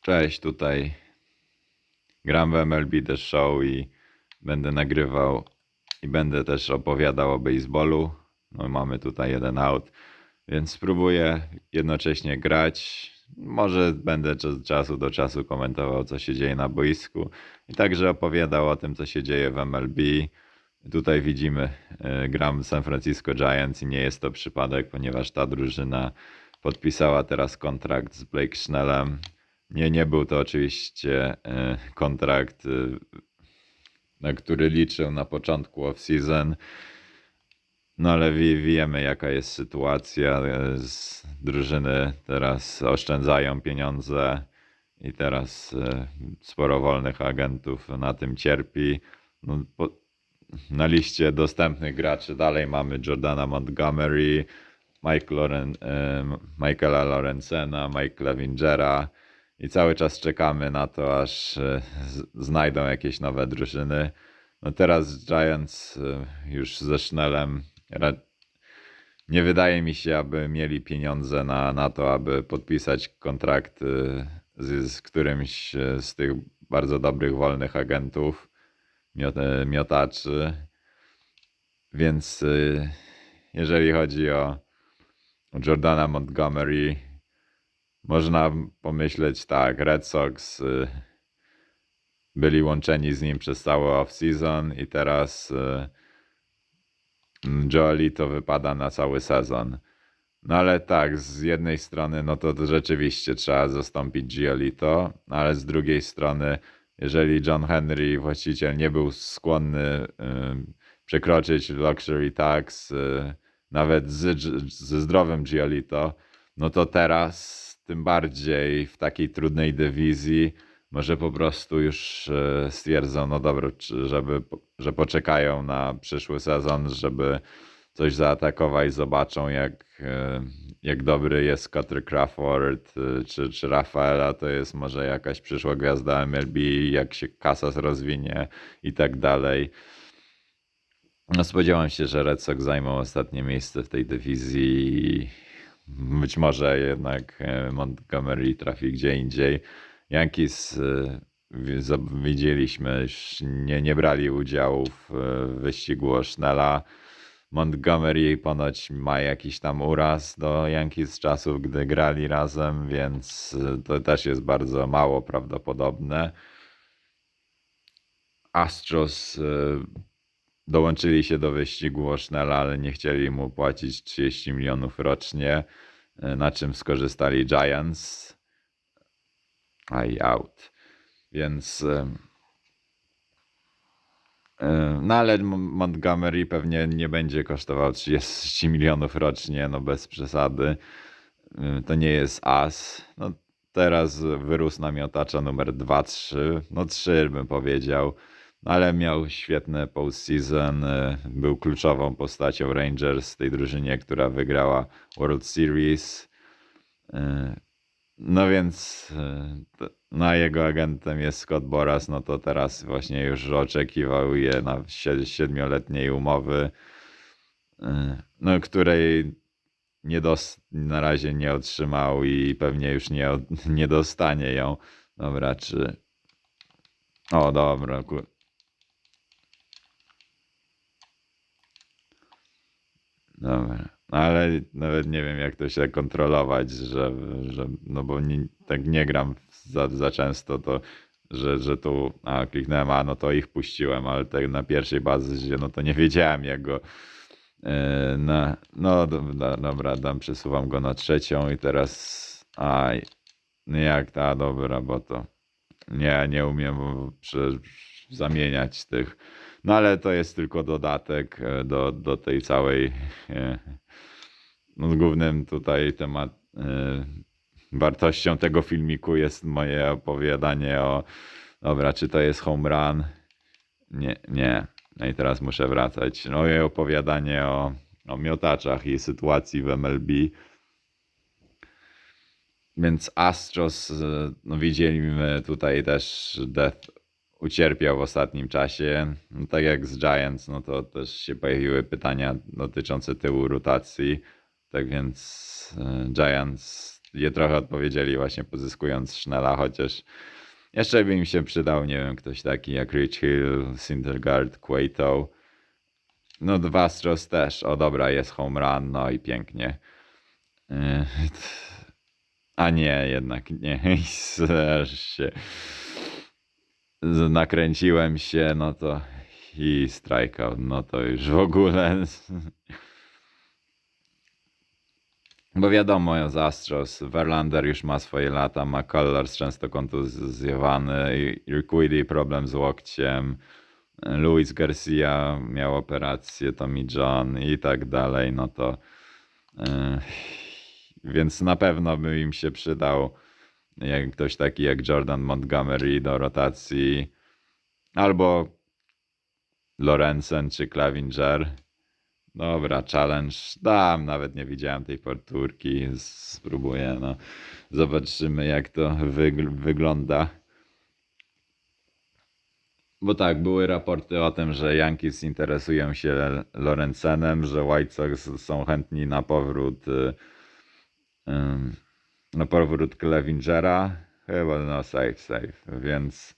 Cześć, tutaj gram w MLB The Show i będę nagrywał i będę też opowiadał o baseballu. No mamy tutaj jeden out, więc spróbuję jednocześnie grać. Może będę od czasu do czasu komentował, co się dzieje na boisku i także opowiadał o tym, co się dzieje w MLB. Tutaj widzimy, e, gram San Francisco Giants i nie jest to przypadek, ponieważ ta drużyna podpisała teraz kontrakt z Blake Schnellem. Nie, nie był to oczywiście e, kontrakt, e, na który liczył na początku off-season. No ale wie, wiemy, jaka jest sytuacja. e, Z drużyny teraz oszczędzają pieniądze i teraz sporo wolnych agentów na tym cierpi. No, po, na liście dostępnych graczy dalej mamy Jordana Montgomery, Mike Loren, Michaela Lorenzena, Mike Levingera i cały czas czekamy na to, aż e, znajdą jakieś nowe drużyny. No teraz Giants e, już ze Schnellem ra- nie wydaje mi się, aby mieli pieniądze na, na to, aby podpisać kontrakt e, z, z którymś z tych bardzo dobrych wolnych agentów, miot, miotaczy. Więc jeżeli chodzi o Jordana Montgomery, można pomyśleć tak, Red Sox y, byli łączeni z nim przez cały off-season i teraz y, mm, Joelito wypada na cały sezon. No ale tak, z jednej strony, no to, to rzeczywiście trzeba zastąpić Giolito, ale z drugiej strony, jeżeli John Henry, właściciel, nie był skłonny y, przekroczyć luxury tax, y, nawet ze zdrowym Giolito, no to teraz tym bardziej w takiej trudnej dywizji może po prostu już e, stwierdzą, no dobra, żeby, że poczekają na przyszły sezon, żeby coś zaatakować, zobaczą jak, e, jak dobry jest Cutter Crawford e, czy, czy Rafaela, to jest może jakaś przyszła gwiazda MLB, jak się Casas rozwinie i tak dalej. No spodziewam się, że Red Sox zajmą ostatnie miejsce w tej dywizji. Być może jednak e, Montgomery trafi gdzie indziej. Yankees e, widzieliśmy, nie, nie brali udziału w e, wyścigu o Schnella. Montgomery ponoć ma jakiś tam uraz do Yankees z czasów, gdy grali razem, więc to też jest bardzo mało prawdopodobne. Astros dołączyli się do wyścigu o Schnella, ale nie chcieli mu płacić 30 milionów rocznie, e, na czym skorzystali Giants. I out. Więc. e, e, No ale Montgomery pewnie nie będzie kosztował 30 milionów rocznie, no bez przesady. To nie jest as. No teraz wyrósł na miotacza numer 2-3. No 3 bym powiedział. Ale miał świetne postseason. e, Był kluczową postacią Rangers, tej drużynie, która wygrała World Series. E, No więc e, to- no jego agentem jest Scott Boras, no to teraz właśnie już oczekiwał je na sie- siedmioletniej umowy, no której nie na razie nie otrzymał i pewnie już nie, nie dostanie ją. Dobra, czy... O, dobra, ku... Dobra. No ale nawet nie wiem, jak to się kontrolować, że, że no bo nie, tak nie gram za, za często, to że, że tu a, kliknąłem, a no to ich puściłem, ale tak na pierwszej bazie, no to nie wiedziałem, jak go e, na, no dobra, dobra, dam, przesuwam go na trzecią i teraz aj, no jak ta, dobra, bo to nie, nie umiem zamieniać tych. No ale to jest tylko dodatek e, do, do tej całej. e, No, głównym tutaj temat. e, Wartością tego filmiku jest moje opowiadanie o. Dobra, czy to jest home run? Nie, nie. No i teraz muszę wracać. No Moje opowiadanie o, o miotaczach i sytuacji w MLB. Więc Astros, no widzieliśmy tutaj też Death ucierpiał w ostatnim czasie. No, tak jak z Giants, no to też się pojawiły pytania dotyczące tyłu rotacji. Tak więc e, Giants je trochę odpowiedzieli właśnie pozyskując Schnella, chociaż jeszcze by im się przydał, nie wiem, ktoś taki jak Rich Hill, Syndergaard, Cueto. No dwa Astros też. O dobra, jest home run, no i pięknie. Yy, A nie, jednak nie. Się nakręciłem się, no to i strikeout, no to już w ogóle. Bo wiadomo, z Astros, Verlander już ma swoje lata, McCullers często kontuzjowany, i- Urquidy problem z łokciem, Luis Garcia miał operację, Tommy John i tak dalej, no to yy, więc na pewno by im się przydał jak ktoś taki jak Jordan Montgomery do rotacji albo Lorenzen czy Clavinger. Dobra, challenge. Dam, nawet nie widziałem tej porturki. Spróbuję, no. Zobaczymy, jak to wygl- wygląda. Bo tak, były raporty o tym, że Yankees interesują się Lorenzenem, że White Sox są chętni na powrót y, ym, na powrót Clevingera. Chyba no safe, safe, więc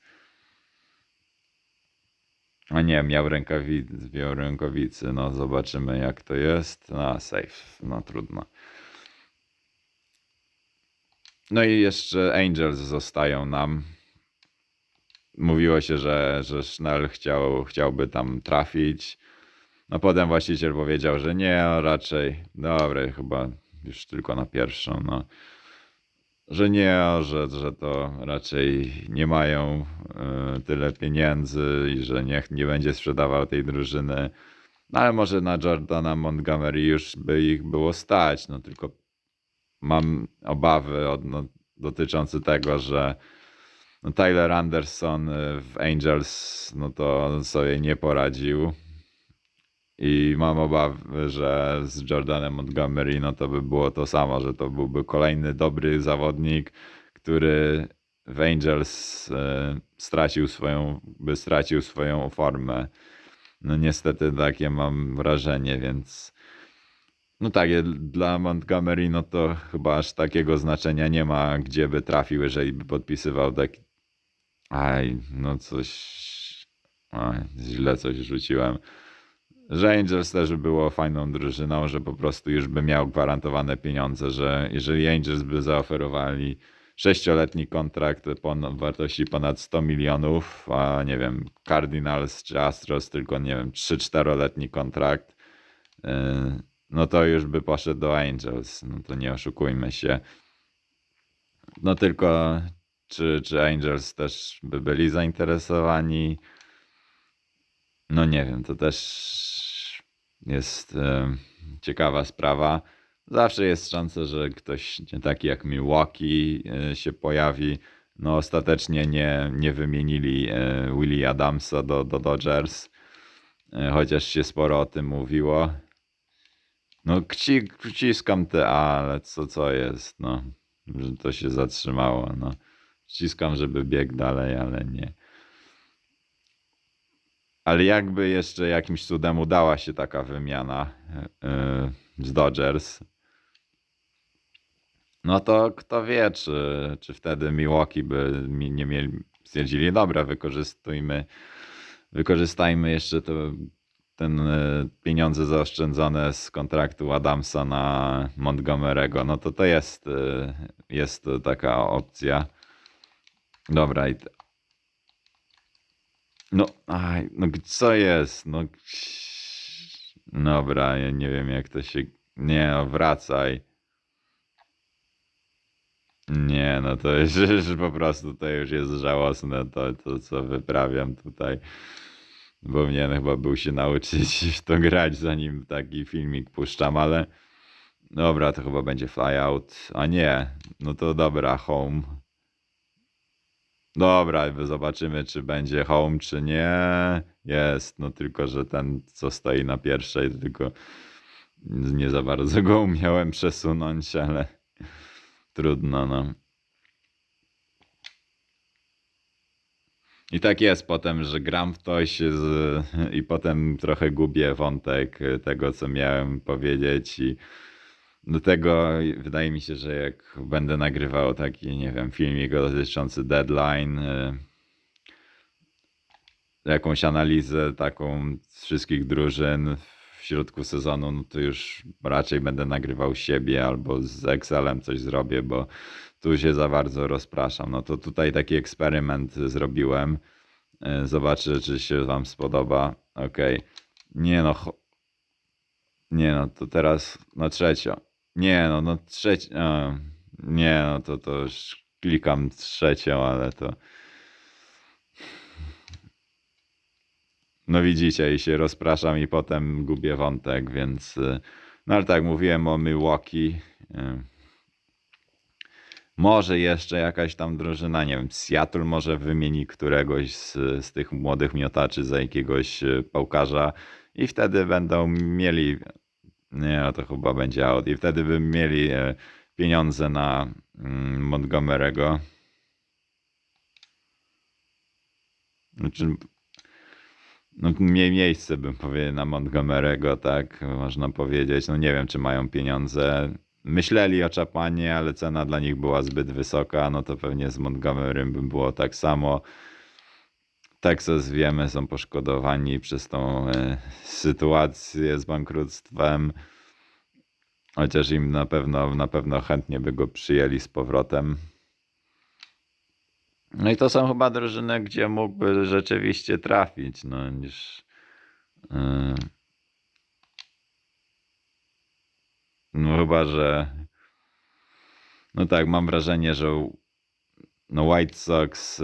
a nie, miał rękawicy, miał rękawicy, no zobaczymy jak to jest. No safe, no trudno. No i jeszcze Angels zostają nam. Mówiło się, że, że Schnell chciał, chciałby tam trafić. No potem właściciel powiedział, że nie, raczej. Dobra, chyba już tylko na pierwszą, no. Że nie, że, że to raczej nie mają y, tyle pieniędzy i że nie, nie będzie sprzedawał tej drużyny. No ale może na Jordana Montgomery już by ich było stać, no tylko mam obawy od, no, dotyczące tego, że no Tyler Anderson y, w Angels no to sobie nie poradził. I mam obawy, że z Jordanem Montgomery no to by było to samo, że to byłby kolejny dobry zawodnik, który w Angels e, stracił swoją, by stracił swoją formę. No niestety takie mam wrażenie, więc no tak, dla Montgomery no to chyba aż takiego znaczenia nie ma, gdzie by trafił, jeżeli by podpisywał taki... Aj, no coś... Aj, źle coś rzuciłem że Angels też by było fajną drużyną, że po prostu już by miał gwarantowane pieniądze, że jeżeli Angels by zaoferowali sześcioletni kontrakt pon- wartości ponad 100 milionów, a nie wiem, Cardinals czy Astros tylko, nie wiem, 3-4-letni kontrakt, yy, no to już by poszedł do Angels, no to nie oszukujmy się. No tylko czy, czy Angels też by byli zainteresowani? No nie wiem, to też jest e, ciekawa sprawa. Zawsze jest szansa, że ktoś taki jak Milwaukee e, się pojawi. No ostatecznie nie, nie wymienili e, Willie Adamsa do, do Dodgers, chociaż się sporo o tym mówiło. No kci, te A, ale co, co jest, no, że to się zatrzymało, no. Wciskam, żeby biegł dalej, ale nie. Ale jakby jeszcze jakimś cudem udała się taka wymiana yy, z Dodgers, no to kto wie, czy, czy wtedy Milwaukee by nie mieli, stwierdzili, dobra, wykorzystujmy, wykorzystajmy jeszcze to, ten y, pieniądze zaoszczędzone z kontraktu Adamsa na Montgomery'ego. No to to jest, jest taka opcja. Dobra, no, aj, no co jest? No, dobra, ja nie wiem jak to się. Nie, no, wracaj. Nie, no to już, już po prostu to już jest żałosne, to, to co wyprawiam tutaj. Powinien chyba był się nauczyć w to grać, zanim taki filmik puszczam, ale dobra, to chyba będzie flyout. A nie, no to dobra, home. Dobra, zobaczymy, czy będzie home, czy nie. Jest, no tylko, że ten, co stoi na pierwszej, tylko nie za bardzo go umiałem przesunąć, ale trudno, no. I tak jest potem, że gram w coś z, i potem trochę gubię wątek tego, co miałem powiedzieć i Do tego wydaje mi się, że jak będę nagrywał taki, nie wiem, filmik dotyczący deadline, y, jakąś analizę taką z wszystkich drużyn w środku sezonu, no to już raczej będę nagrywał siebie albo z Excelem coś zrobię, bo tu się za bardzo rozpraszam. No to tutaj taki eksperyment zrobiłem. Y, Zobaczę, czy się Wam spodoba. Okej. Nie no. Nie no, to teraz na trzecio. Nie no, no trzecie. Nie no, to, to już klikam trzecią, ale to. No widzicie, i się rozpraszam i potem gubię wątek, więc. y, No ale tak, mówiłem o Milwaukee. y, Może jeszcze jakaś tam drużyna, nie wiem, Seattle może wymieni któregoś z, z tych młodych miotaczy za jakiegoś y, pałkarza i wtedy będą mieli, nie, no to chyba będzie out, i wtedy by mieli e, pieniądze na mm, Montgomery'ego. Znaczy, no, mie miejsce bym powiedział na Montgomery'ego, tak można powiedzieć. No nie wiem, czy mają pieniądze. Myśleli o Czapanie, ale cena dla nich była zbyt wysoka, no to pewnie z Montgomerym by było tak samo. Texas wiemy, są poszkodowani przez tą e, sytuację z bankructwem. Chociaż im na pewno, na pewno chętnie by go przyjęli z powrotem. No i to są chyba drużyny, gdzie mógłby rzeczywiście trafić, no niż. Yy, no chyba, że. No tak, mam wrażenie, że no White Sox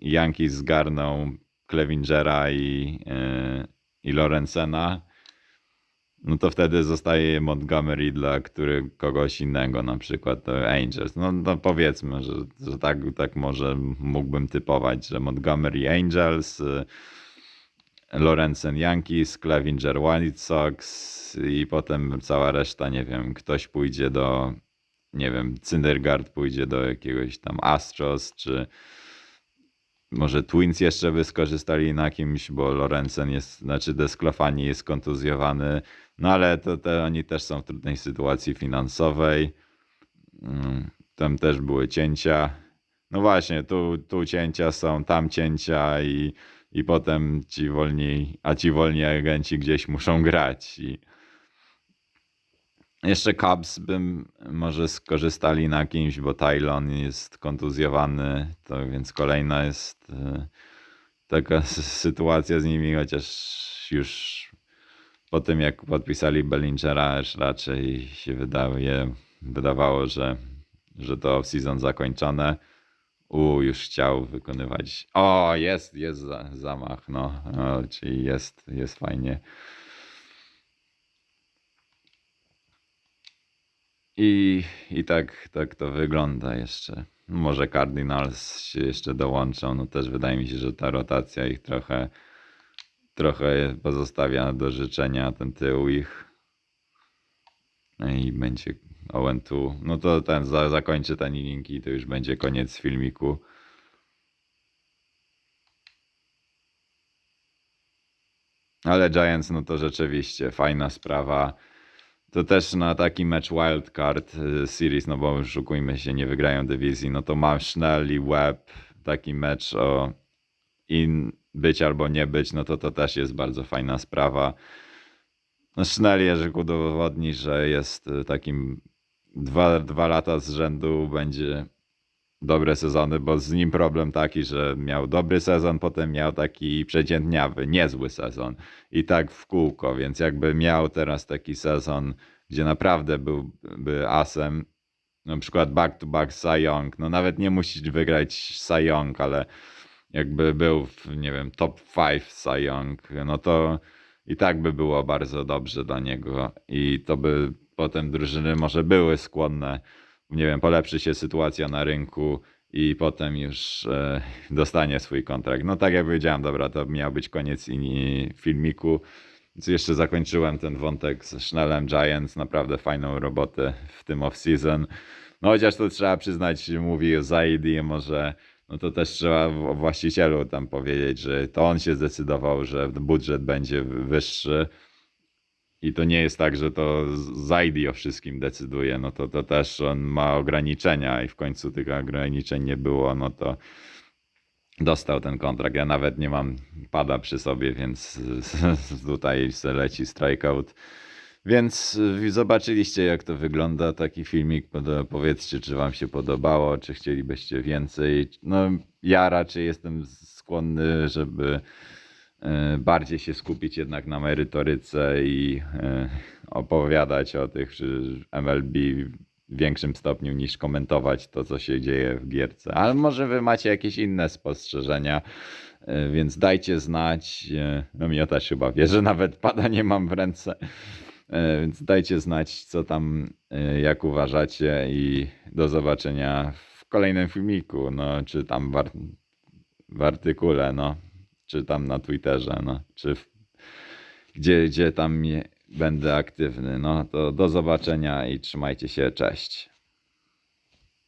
i Yankees zgarną Clevingera i, yy, i Lorenzena. No to wtedy zostaje Montgomery dla który, kogoś innego, na przykład Angels. No, no powiedzmy, że, że tak, tak może mógłbym typować, że Montgomery Angels, y, Lorenzen Yankees, Clevinger White Sox i potem cała reszta, nie wiem, ktoś pójdzie do, nie wiem, Syndergaard pójdzie do jakiegoś tam Astros, czy może Twins jeszcze by skorzystali na kimś, bo Lorenzen jest, znaczy Desclafani jest kontuzjowany, no ale to, to oni też są w trudnej sytuacji finansowej. Mm, Tam też były cięcia. No właśnie, tu, tu cięcia są, tam cięcia i, i potem ci wolni, a ci wolni agenci gdzieś muszą grać. I jeszcze Cubs bym może skorzystali na kimś, bo Tylon jest kontuzjowany, to więc kolejna jest e, taka sytuacja z nimi, chociaż już po tym jak podpisali Bellingera raczej się wydaje, wydawało, że, że to off-season zakończone. U, już chciał wykonywać. O, jest, jest za, zamach, no, o, czyli jest, jest fajnie. I, I tak, tak to wygląda jeszcze. Może Cardinals się jeszcze dołączą. No też wydaje mi się, że ta rotacja ich trochę, trochę pozostawia do życzenia ten tył ich. No I będzie Owen tu. No to ten za, zakończy ten inning i to już będzie koniec filmiku. Ale Giants, no to rzeczywiście fajna sprawa. To też na taki mecz wildcard y, series, no bo szukujmy się, nie wygrają dywizji, no to ma Schnell i Webb, taki mecz o in być albo nie być, no to to też jest bardzo fajna sprawa. No Schnell jeżeli udowodni, że jest y, takim dwa, dwa lata z rzędu będzie dobre sezony, bo z nim problem taki, że miał dobry sezon, potem miał taki przeciętniawy, niezły sezon i tak w kółko, więc jakby miał teraz taki sezon, gdzie naprawdę byłby asem, na przykład back to back Cy Young, no nawet nie musisz wygrać Cy Young, ale jakby był w, nie wiem, top 5 Cy Young, no to i tak by było bardzo dobrze dla niego i to by potem drużyny może były skłonne nie wiem, polepszy się sytuacja na rynku i potem już e, dostanie swój kontrakt. No tak jak powiedziałem, dobra, to miał być koniec inni filmiku. Jeszcze zakończyłem ten wątek z Schnellem Giants, naprawdę fajną robotę w tym off-season. No chociaż to trzeba przyznać, mówi o Zaidi, może no to też trzeba właścicielu tam powiedzieć, że to on się zdecydował, że budżet będzie wyższy. I to nie jest tak, że to z- Zaidi o wszystkim decyduje, no to, to też on ma ograniczenia i w końcu tych ograniczeń nie było, no to dostał ten kontrakt. Ja nawet nie mam pada przy sobie, więc tutaj leci strikeout. Więc zobaczyliście, jak to wygląda taki filmik. Powiedzcie, czy Wam się podobało, czy chcielibyście więcej. No, ja raczej jestem skłonny, żeby bardziej się skupić jednak na merytoryce i y, opowiadać o tych MLB w większym stopniu niż komentować to, co się dzieje w gierce. Ale może Wy macie jakieś inne spostrzeżenia. y, Więc dajcie znać. No mnie też chyba wie, że nawet pada nie mam w ręce. E, Więc dajcie znać, co tam, e, jak uważacie i do zobaczenia w kolejnym filmiku, no, czy tam w artykule, no, czy tam na Twitterze, no, czy w, gdzie, gdzie tam będę aktywny, no, to do zobaczenia i trzymajcie się, cześć.